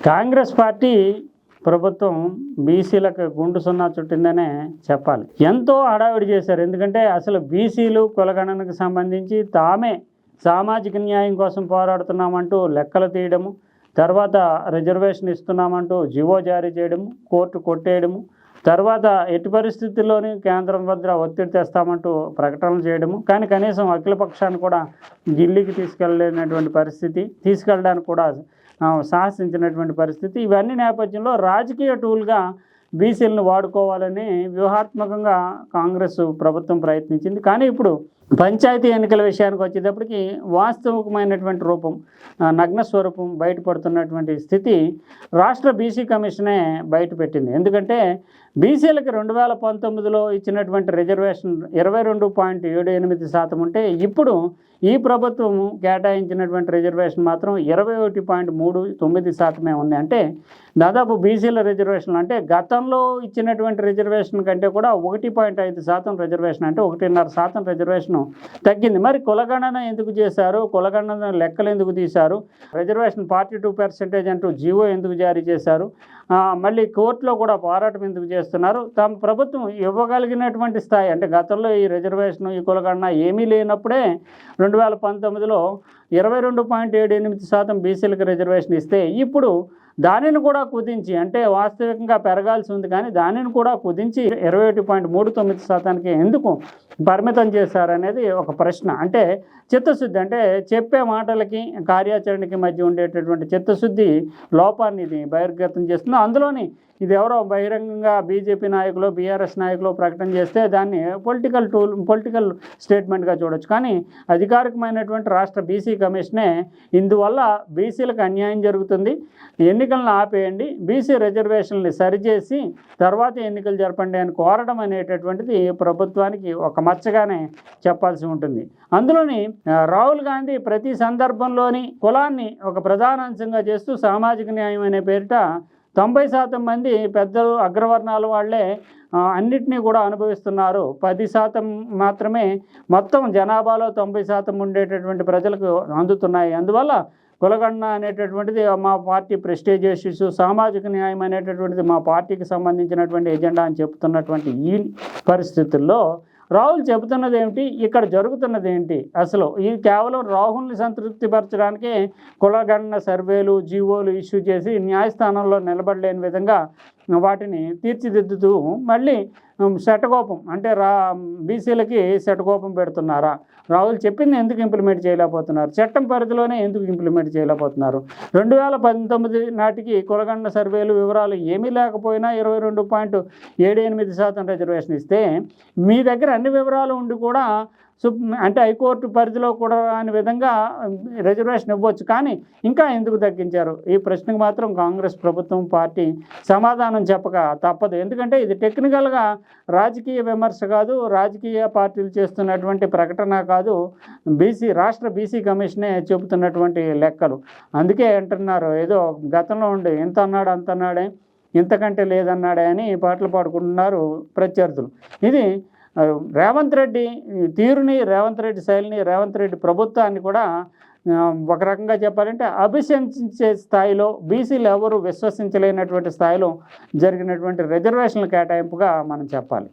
Congress party ప్రభుత్వం బీసీలకు గుండు సున్నా చుట్టిందనే చెప్పాలి. ఎంతో హడావిడి చేశారు. ఎందుకంటే అసలు బీసీలు కులగణనకు సంబంధించి తామే సామాజిక న్యాయం కోసం పోరాడుతున్నామంటూ లెక్కలు తీయడము తర్వాత రిజర్వేషన్ ఇస్తున్నామంటూ జివో జారీ చేయడము కోర్టు కొట్టేయడము తర్వాత ఎట్టి పరిస్థితుల్లోని కేంద్రం వద్ద ఒత్తిడి తెస్తామంటూ ప్రకటనలు చేయడము కానీ కనీసం అఖిలపక్షాన్ని కూడా ఢిల్లీకి తీసుకెళ్ళలేనటువంటి పరిస్థితి తీసుకెళ్ళడానికి కూడా సాహసించినటువంటి పరిస్థితి. ఇవన్నీ నేపథ్యంలో రాజకీయ టూల్గా బీసీలను వాడుకోవాలని వ్యూహాత్మకంగా కాంగ్రెస్ ప్రభుత్వం ప్రయత్నించింది. కానీ ఇప్పుడు పంచాయతీ ఎన్నికల విషయానికి వచ్చేటప్పటికి వాస్తవికమైనటువంటి రూపం నగ్న స్వరూపం బయటపడుతున్నటువంటి స్థితి రాష్ట్ర బీసీ కమిషనే బయటపెట్టింది. ఎందుకంటే బీసీలకు రెండు వేల పంతొమ్మిదిలో ఇచ్చినటువంటి రిజర్వేషన్ ఇరవై రెండు పాయింట్ ఏడు ఎనిమిది శాతం ఉంటే ఇప్పుడు ఈ ప్రభుత్వం కేటాయించినటువంటి రిజర్వేషన్ మాత్రం ఇరవై ఒకటి పాయింట్ మూడు తొమ్మిది శాతమే ఉంది. అంటే దాదాపు బీసీల రిజర్వేషన్ అంటే గతంలో ఇచ్చినటువంటి రిజర్వేషన్ కంటే కూడా ఒకటి పాయింట్ ఐదు శాతం రిజర్వేషన్ అంటే ఒకటిన్నర శాతం రిజర్వేషన్ తగ్గింది. మరి కులగణన ఎందుకు చేశారు? కులగణన లెక్కలు ఎందుకు తీశారు? రిజర్వేషన్ ఫార్టీ టూ పర్సెంటేజ్ అంటూ జీవో ఎందుకు జారీ చేశారు? మళ్ళీ కోర్టులో కూడా పోరాటం ఎందుకు చేస్తున్నారు? తమ ప్రభుత్వం ఇవ్వగలిగినటువంటి స్థాయి అంటే గతంలో ఈ రిజర్వేషన్ ఈ కులగణన ఏమీ లేనప్పుడే రెండు వేల పంతొమ్మిదిలో ఇరవై రెండు పాయింట్ ఏడు ఎనిమిది శాతం బీసీలకు రిజర్వేషన్ ఇస్తే ఇప్పుడు దానిని కూడా కుదించి అంటే వాస్తవికంగా పెరగాల్సి ఉంది కానీ దానిని కూడా కుదించి ఇరవై ఒకటి పాయింట్ మూడు తొమ్మిది శాతానికి ఎందుకు పరిమితం చేశారనేది ఒక ప్రశ్న. అంటే చిత్తశుద్ధి అంటే చెప్పే మాటలకి కార్యాచరణకి మధ్య ఉండేటటువంటి చిత్తశుద్ధి లోపాన్ని ఇది బహిర్గతం చేస్తుంది. అందులోని ఇది ఎవరో బహిరంగంగా బీజేపీ నాయకులు బీఆర్ఎస్ నాయకులు ప్రకటన చేస్తే దాన్ని పొలిటికల్ టూల్ పొలిటికల్ స్టేట్మెంట్గా చూడొచ్చు. కానీ అధికారికమైనటువంటి రాష్ట్ర బీసీ కమిషనే ఇందువల్ల బీసీలకు అన్యాయం జరుగుతుంది. ఎన్నికలను ఆపేయండి. బీసీ రిజర్వేషన్లు సరిచేసి తర్వాత ఎన్నికలు జరపండి అని కోరడం అనేటటువంటిది ప్రభుత్వానికి ఒక మచ్చగానే చెప్పాల్సి ఉంటుంది. అందులోని రాహుల్ గాంధీ ప్రతి సందర్భంలోని కులాన్ని ఒక ప్రధాన అంశంగా చేస్తూ సామాజిక న్యాయం అనే పేరిట తొంభై శాతం మంది పెద్దలు అగ్రవర్ణాల వాళ్ళే అన్నిటినీ కూడా అనుభవిస్తున్నారు. పది శాతం మాత్రమే మొత్తం జనాభాలో తొంభై శాతం ఉండేటటువంటి ప్రజలకు అందుతున్నాయి. అందువల్ల కులగణన అనేటటువంటిది మా పార్టీ ప్రెస్టేజ్ ఇష్యూస్ సామాజిక న్యాయం అనేటటువంటిది మా పార్టీకి సంబంధించినటువంటి ఎజెండా అని చెప్తున్నటువంటి ఈ పరిస్థితుల్లో రాహుల్ చెబుతున్నది ఏమిటి? ఇక్కడ జరుగుతున్నది ఏంటి? అసలు ఇది కేవలం రాహుల్ని సంతృప్తిపరచడానికి కులగణన సర్వేలు జీవోలు ఇష్యూ చేసి న్యాయస్థానంలో నిలబడలేని విధంగా వాటిని తీర్చిదిద్దుతూ మళ్ళీ శటకోపం. అంటే రా బీసీలకి శటకోపం పెడుతున్నారా? రాహుల్ చెప్పింది ఎందుకు ఇంప్లిమెంట్ చేయలేకపోతున్నారు? చట్టం పరిధిలోనే ఎందుకు ఇంప్లిమెంట్ చేయలేకపోతున్నారు? రెండు వేల పంతొమ్మిది నాటికి కులగండ సర్వేలు వివరాలు ఏమీ లేకపోయినా ఇరవై రెండు పాయింట్ ఏడు ఎనిమిది శాతం రిజర్వేషన్ ఇస్తే మీ దగ్గర అన్ని వివరాలు ఉండి కూడా సుప్ అంటే హైకోర్టు పరిధిలో కూడా అనే విధంగా రిజర్వేషన్ ఇవ్వచ్చు. కానీ ఇంకా ఎందుకు తగ్గించారు? ఈ ప్రశ్నకు మాత్రం కాంగ్రెస్ ప్రభుత్వం పార్టీ సమాధానం చెప్పక తప్పదు. ఎందుకంటే ఇది టెక్నికల్గా రాజకీయ విమర్శ కాదు రాజకీయ పార్టీలు చేస్తున్నటువంటి ప్రకటన కాదు బీసీ రాష్ట్ర బీసీ కమిషనే చెబుతున్నటువంటి లెక్కలు. అందుకే అంటున్నారు ఏదో గతంలో ఉండి ఇంత అన్నాడు అంత అన్నాడే ఇంతకంటే లేదన్నాడే అని పాటలు పాడుకుంటున్నారు ప్రత్యర్థులు. ఇది రేవంత్ రెడ్డి తీరుని రేవంత్ రెడ్డి శైలిని రేవంత్ రెడ్డి ప్రభుత్వాన్ని కూడా ఒక రకంగా చెప్పాలంటే అభిశంసించే స్థాయిలో బీసీలు ఎవరు విశ్వసించలేనటువంటి స్థాయిలో జరిగినటువంటి రిజర్వేషన్ల కేటాయింపుగా మనం చెప్పాలి.